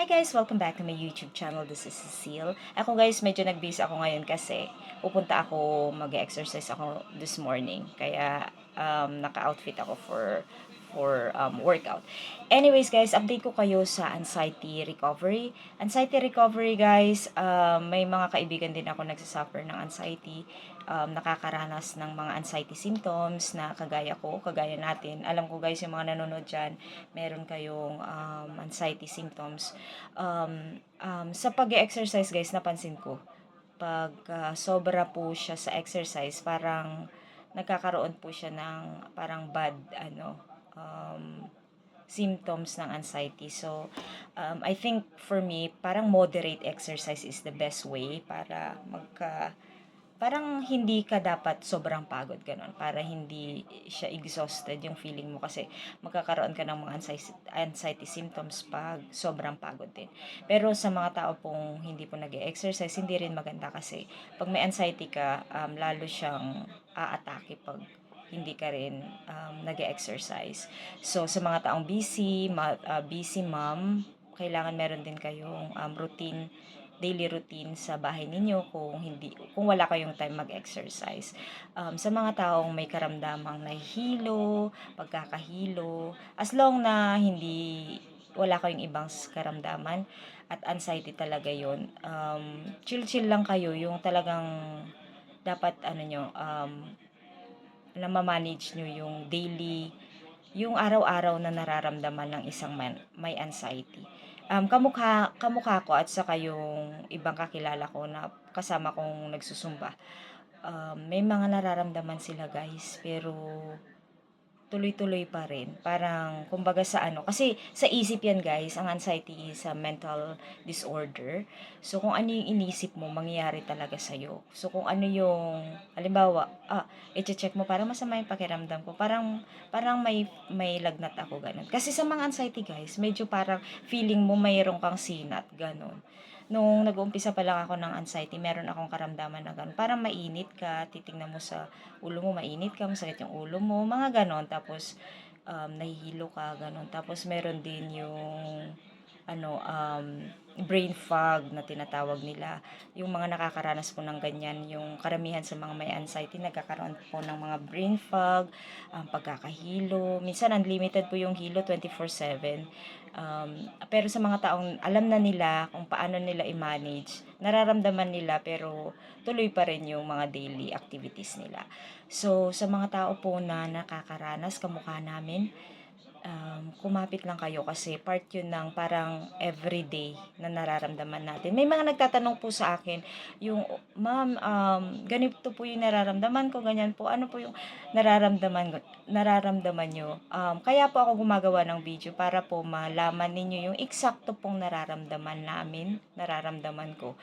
Hi guys! Welcome back to my YouTube channel. This is Cecile. Ako guys, medyo nag-busy ako ngayon kasi pupunta ako, mag-exercise ako this morning. Kaya um, naka-outfit ako for for um, workout. Anyways guys, update ko kayo sa anxiety recovery. Anxiety recovery guys, um, may mga kaibigan din ako nagsasuffer ng anxiety. Um, nakakaranas ng mga anxiety symptoms na kagaya ko, kagaya natin. Alam ko guys, yung mga nanonood dyan, meron kayong um, anxiety symptoms. Um, um, sa pag-exercise guys, napansin ko, pag uh, sobra po siya sa exercise, parang nagkakaroon po siya ng parang bad ano um, symptoms ng anxiety. So, um, I think for me, parang moderate exercise is the best way para magka parang hindi ka dapat sobrang pagod ganun para hindi siya exhausted yung feeling mo kasi magkakaroon ka ng mga anxiety, anxiety symptoms pag sobrang pagod din. Pero sa mga tao pong hindi po nag exercise hindi rin maganda kasi pag may anxiety ka, um, lalo siyang aatake pag hindi ka rin um, nag exercise So, sa mga taong busy, ma, uh, busy mom, kailangan meron din kayong um, routine daily routine sa bahay ninyo kung hindi kung wala kayong time mag-exercise. Um, sa mga taong may karamdamang nahihilo, pagkakahilo, as long na hindi wala kayong ibang karamdaman at anxiety talaga yon um, chill-chill lang kayo yung talagang dapat ano nyo um, na ma-manage nyo yung daily yung araw-araw na nararamdaman ng isang man, may anxiety um, kamukha, kamukha ko at saka yung ibang kakilala ko na kasama kong nagsusumba. Um, may mga nararamdaman sila guys, pero tuloy-tuloy pa rin. Parang, kumbaga sa ano, kasi sa isip yan guys, ang anxiety is a mental disorder. So, kung ano yung inisip mo, mangyayari talaga sa'yo. So, kung ano yung, halimbawa, ah, i-check mo, parang masama yung pakiramdam ko. Parang, parang may, may lagnat ako, ganun. Kasi sa mga anxiety guys, medyo parang feeling mo mayroon kang sinat, ganun nung nag-uumpisa pa lang ako ng anxiety, meron akong karamdaman na gano'n. Parang mainit ka, titingnan mo sa ulo mo, mainit ka, masakit yung ulo mo, mga gano'n. Tapos, um, nahihilo ka, gano'n. Tapos, meron din yung, ano, um, brain fog na tinatawag nila. Yung mga nakakaranas po ng ganyan, yung karamihan sa mga may anxiety, nagkakaroon po ng mga brain fog, um, pagkakahilo. Minsan, unlimited po yung hilo 24-7. Um, pero sa mga taong alam na nila kung paano nila i-manage, nararamdaman nila pero tuloy pa rin yung mga daily activities nila. So, sa mga tao po na nakakaranas, kamukha namin, um, kumapit lang kayo kasi part yun ng parang everyday na nararamdaman natin. May mga nagtatanong po sa akin, yung, ma'am, um, ganito po yung nararamdaman ko, ganyan po, ano po yung nararamdaman, nararamdaman nyo. Um, kaya po ako gumagawa ng video para po malaman ninyo yung eksakto pong nararamdaman namin, nararamdaman ko.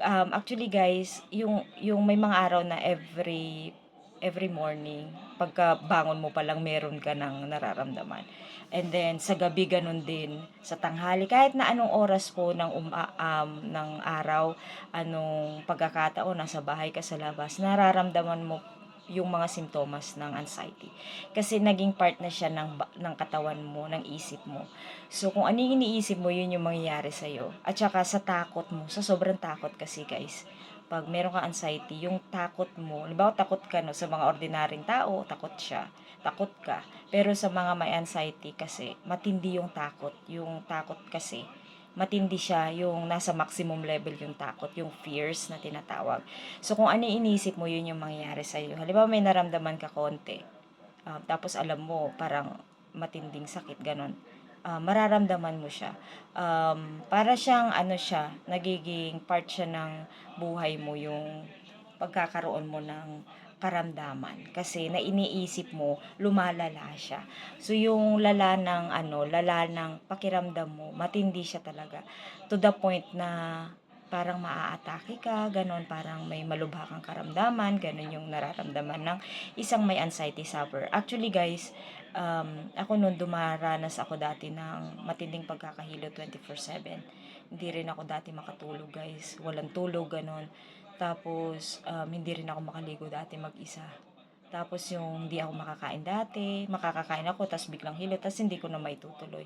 Um, actually guys, yung, yung may mga araw na every every morning, pagka bangon mo pa lang meron ka ng nararamdaman. And then sa gabi ganun din, sa tanghali kahit na anong oras po ng um, um ng araw, anong pagkakataon nasa bahay ka sa labas, nararamdaman mo yung mga simptomas ng anxiety. Kasi naging part na siya ng, ng katawan mo, ng isip mo. So, kung ano yung iniisip mo, yun yung mangyayari sa'yo. At saka sa takot mo, sa sobrang takot kasi guys, pag meron kang anxiety, yung takot mo, halimbawa takot ka no, sa mga ordinaryong tao, takot siya, takot ka. Pero sa mga may anxiety kasi, matindi yung takot. Yung takot kasi, matindi siya, yung nasa maximum level yung takot, yung fears na tinatawag. So, kung ano inisip mo, yun yung mangyayari sa'yo. Halimbawa, may naramdaman ka konti, uh, tapos alam mo, parang matinding sakit, ganon uh, mararamdaman mo siya. Um, para siyang ano siya, nagiging part siya ng buhay mo yung pagkakaroon mo ng karamdaman kasi na iniisip mo lumalala siya. So yung lala ng ano, lala ng pakiramdam mo, matindi siya talaga to the point na parang maaatake ka, ganon, parang may malubha kang karamdaman, ganon yung nararamdaman ng isang may anxiety suffer. Actually guys, um, ako noon dumaranas ako dati ng matinding pagkakahilo 24-7. Hindi rin ako dati makatulog guys, walang tulog, ganon. Tapos, um, hindi rin ako makaligo dati mag-isa. Tapos yung di ako makakain dati, makakakain ako, tapos biglang hilo, tapos hindi ko na maitutuloy.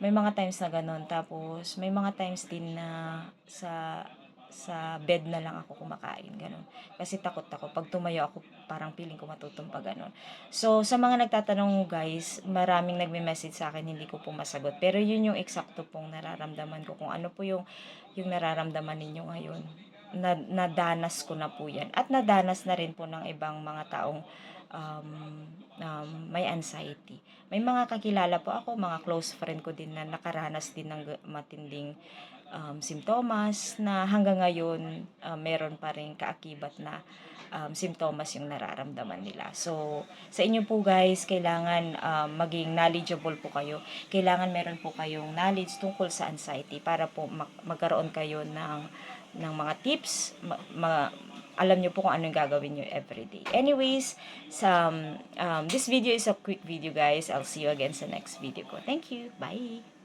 May mga times na ganun. Tapos may mga times din na sa sa bed na lang ako kumakain, ganun. Kasi takot ako. Pag tumayo ako, parang feeling ko matutumpa, ganun. So, sa mga nagtatanong guys, maraming nagme-message sa akin, hindi ko po masagot. Pero yun yung eksakto pong nararamdaman ko. Kung ano po yung, yung nararamdaman ninyo ngayon. Na, nadanas ko na po yan. At nadanas na rin po ng ibang mga taong um, um, may anxiety. May mga kakilala po ako, mga close friend ko din na nakaranas din ng matinding um, simptomas na hanggang ngayon uh, meron pa rin kaakibat na um, simptomas yung nararamdaman nila. So, sa inyo po guys, kailangan um, maging knowledgeable po kayo. Kailangan meron po kayong knowledge tungkol sa anxiety para po mag- magkaroon kayo ng ng mga tips, ma- ma- alam nyo po kung anong gagawin nyo everyday. Anyways, sa, um, this video is a quick video guys. I'll see you again sa next video ko. Thank you. Bye!